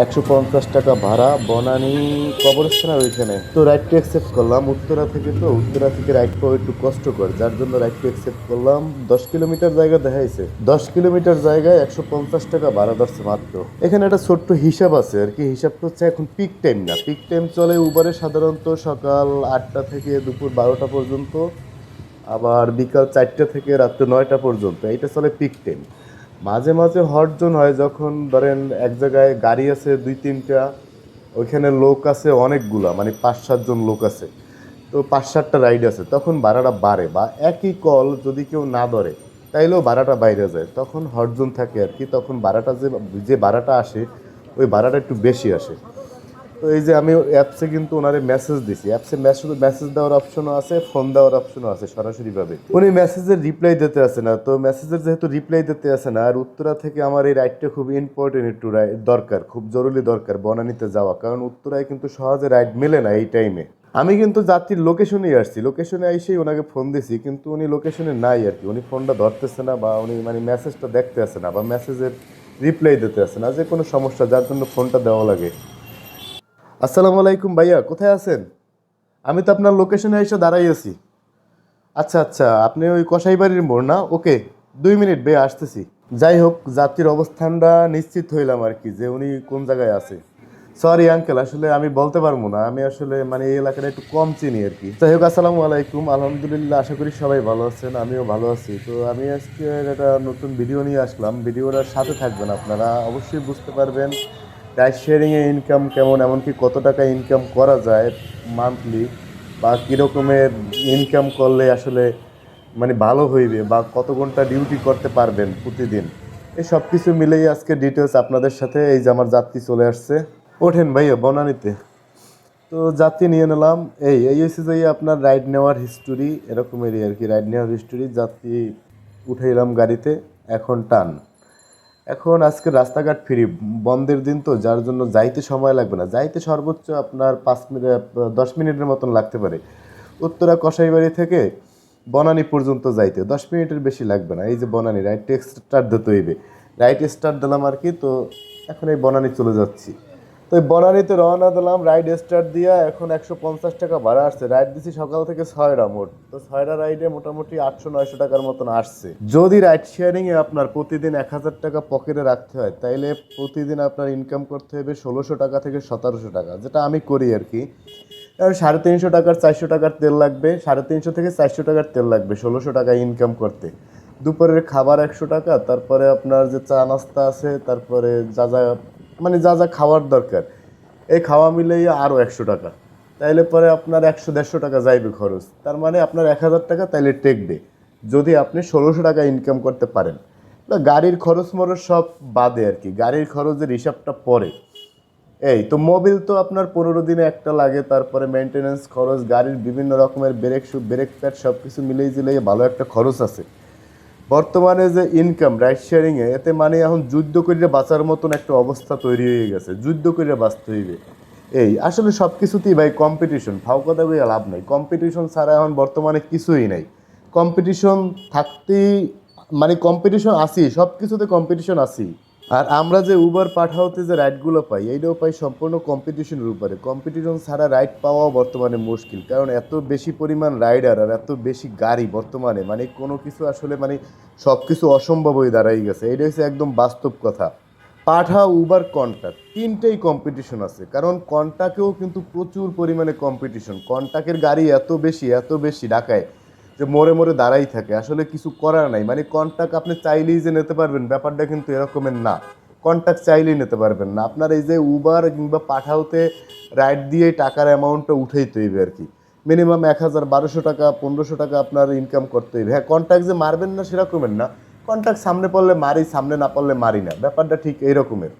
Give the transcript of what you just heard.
একশো পঞ্চাশ টাকা ভাড়া, বনানি কবরস্থানের ওইখানে। তো রাইডটা অ্যাকসেপ্ট করলাম। উত্তরা থেকে তো, উত্তরা থেকে রাইড পাওয়া একটু কষ্টকর। যার জন্য রাইডটা অ্যাকসেপ্ট করলাম। দশ কিলোমিটার জায়গা দেখাইছে। দশ কিলোমিটার জায়গায় একশো পঞ্চাশ টাকা ভাড়া ধরছে মাত্র। এখানে একটা ছোট্ট হিসাব আছে আর কি। হিসাবটা হচ্ছে এখন পিক টাইম না। পিক টাইম চলে উবারে সাধারণত সকাল আটটা থেকে দুপুর বারোটা পর্যন্ত, আবার বিকাল চারটা থেকে রাত্রে নয়টা পর্যন্ত। এইটা চলে পিক টাইম মাঝে মাঝে হট জোন হয় যখন ধরেন এক জায়গায় গাড়ি আছে দুই তিনটা, ওইখানে লোক আছে অনেকগুলা মানে পাঁচ সাতজন লোক আছে। তো পাঁচ সাতটা রাইড আছে, তখন ভাড়াটা বাড়ে বা একই কল যদি কেউ না ধরে, তাইলেও ভাড়াটা বাইরে যায়। তখন হট জোন থাকে আর কি, তখন ভাড়াটা যে যে ভাড়াটা আসে, ওই ভাড়াটা একটু বেশি আসে। তো এই যে আমি অ্যাপসে কিন্তু ওনারে মেসেজ দিছি। অ্যাপসে মেসেজ মেসেজ দেওয়ার অপশনও আছে ফোন দেওয়ার অপশনও আছে সরাসরিভাবে। উনি মেসেজের রিপ্লাই দিতে আসে না, তো মেসেজের যেহেতু রিপ্লাই দিতে আসে না, আর উত্তরা থেকে আমার এই রাইডটা খুব ইম্পর্টেন্ট একটু দরকার, খুব জরুরি দরকার বনানিতে যাওয়া, কারণ উত্তরায় কিন্তু সহজে রাইড মেলে না এই টাইমে আমি কিন্তু যাত্রীর লোকেশনে আসছি লোকেশনে এসেই ওনাকে ফোন দিছি, কিন্তু উনি লোকেশনে নাই আর কি। উনি ফোনটা ধরতেছে না বা উনি মানে মেসেজটা দেখতে আসে না বা মেসেজের রিপ্লাই দিতে আসে না, যে কোনো সমস্যা, যার জন্য ফোনটা দেওয়া লাগে। আসসালামু আলাইকুম ভাইয়া, কোথায় আছেন? আমি তো আপনার লোকেশনে এসে দাঁড়াই আছি। আচ্ছা আচ্ছা আপনি ওই কসাইবাড়ির মোড় না? ওকে, দুই মিনিট বে আসতেছি। যাই হোক যাত্রীর অবস্থানটা নিশ্চিত হইলাম আর কি, যে উনি কোন জায়গায় আছে। সরি আঙ্কেল আসলে আমি বলতে পারব না। আমি আসলে মানে এই এলাকাটা একটু কম চিনি আর কি। যাই হোক, আসসালামু আলাইকুম, আলহামদুলিল্লাহ, আশা করি সবাই ভালো আছেন, আমিও ভালো আছি। তো আমি আজকে একটা নতুন ভিডিও নিয়ে আসলাম। ভিডিওটার সাথে থাকবেন আপনারা, অবশ্যই বুঝতে পারবেন রাইড শেয়ারিংয়ে ইনকাম কেমন, এমনকি কত টাকা ইনকাম করা যায় মান্থলি বা কীরকমের ইনকাম করলে আসলে মানে ভালো হইবে, বা কত ঘণ্টা ডিউটি করতে পারবেন প্রতিদিন, এই সব কিছু মিলেই আজকে ডিটেলস আপনাদের সাথে, এই যে আমার যাত্রী চলে আসছে। ওঠেন ভাইয়া, বনানীতে। তো যাত্রী নিয়ে নিলাম, এই এই হচ্ছে যে আপনার রাইড নেওয়ার হিস্টোরি এরকমেরই আর কি রাইড নেওয়ার হিস্টোরি যাত্রী উঠাইলাম গাড়িতে, এখন টান। এখন আজকে রাস্তাঘাট ফ্রি, বন্ধের দিন তো, যার জন্য যাইতে সময় লাগবে না। যাইতে সর্বোচ্চ আপনার পাঁচ মিনিট, দশ মিনিটের মতন লাগতে পারে। উত্তরা কসাইবাড়ি থেকে বনানী পর্যন্ত যাইতে, দশ মিনিটের বেশি লাগবে না। এই যে বনানি, রাইট স্টার্ট দিতে হইবে রাইট স্টার্ট দিলাম আর কি, তো এখন এই বনানি চলে যাচ্ছি। তো বনানীতে রওনা দিলাম রাইড স্টার্ট দিয়া এখন একশো পঞ্চাশ টাকা ভাড়া আসছে। রাইড দিছি সকাল থেকে ছয়টা মোট। তো ছয়টা রাইডে মোটামুটি আটশো নয়শো টাকার মতন আসছে। যদি রাইড শেয়ারিং এ আপনার প্রতিদিন এক হাজার টাকা পকেটে রাখতে হয়, তাইলে প্রতিদিন আপনার ইনকাম করতে হবে ষোলোশো টাকা থেকে সতেরোশো টাকা, যেটা আমি করি আর কি। সাড়ে তিনশো টাকার, চারশো টাকার তেল লাগবে। সাড়ে তিনশো থেকে চারশো টাকার তেল লাগবে ষোলোশো টাকা ইনকাম করতে। দুপুরের খাবার একশো টাকা, তারপরে আপনার যে চা নাস্তা আছে, তারপরে যা যা মানে যা যা খাওয়ার দরকার। এই খাওয়া মিলেই আরও একশো টাকা। তাইলে পরে আপনার একশো দেড়শো টাকা যাইবে খরচ। তার মানে আপনার এক হাজার টাকা তাইলে টেকবে। যদি আপনি ষোলোশো টাকা ইনকাম করতে পারেন। বা গাড়ির খরচ মরচ সব বাদে আর কি। গাড়ির খরচের হিসাবটা পরে। এই তো মোবিল তো আপনার পনেরো দিনে একটা লাগে, তারপরে মেনটেনেন্স খরচ, গাড়ির বিভিন্ন রকমের ব্রেক ব্রেক প্যাড সব কিছু মিলেই জিলেই ভালো একটা খরচ আছে। বর্তমানে যে ইনকাম রাইড শেয়ারিংয়ে এতে মানে এখন যুদ্ধ করিয়া বাঁচার মতন একটা অবস্থা তৈরি হয়ে গেছে। যুদ্ধ করিয়া বাঁচতে হইবে। এই, আসলে সব কিছুতেই ভাই কম্পিটিশন ফাও কথা লাভ নাই। কম্পিটিশন ছাড়া এখন বর্তমানে কিছুই নাই। কম্পিটিশন থাকতেই মানে কম্পিটিশন আসি সব কিছুতে কম্পিটিশন আসি আর আমরা যে উবার পাঠাওতে যে রাইডগুলো পাই, এইটাও পাই সম্পূর্ণ কম্পিটিশনের উপরে। কম্পিটিশন ছাড়া রাইড পাওয়াও বর্তমানে মুশকিল, কারণ এত বেশি পরিমাণ রাইডার আর এত বেশি গাড়ি বর্তমানে মানে কোনো কিছু আসলে মানে সব কিছু অসম্ভব হয়ে দাঁড়াই গেছে। এটা হচ্ছে একদম বাস্তব কথা। পাঠা উবার কন্ট্যাক্ট তিনটেই কম্পিটিশন আছে। কারণ কন্টাকেও কিন্তু প্রচুর পরিমাণে কম্পিটিশন কন্টাকের গাড়ি এত বেশি এত বেশি ঢাকায়। যে মোড়ে মোড়ে দাঁড়াই থাকে। আসলে কিছু করার নাই। মানে কন্টাক্ট আপনি চাইলেই যে নিতে পারবেন, ব্যাপারটা কিন্তু এরকমের না। কন্টাক্ট চাইলেই নিতে পারবেন না। আপনার এই যে উবার কিংবা পাঠাওতে রাইড দিয়ে টাকার অ্যামাউন্টটা উঠেই তৈবে আর কি মিনিমাম এক হাজার বারোশো টাকা, পনেরোশো টাকা আপনার ইনকাম করতে হইবে। হ্যাঁ কন্ট্যাক্ট যে মারবেন না সেরকমের না। কন্ট্যাক্ট সামনে পড়লে মারি, সামনে না পড়লে মারি না। ব্যাপারটা ঠিক এইরকমের।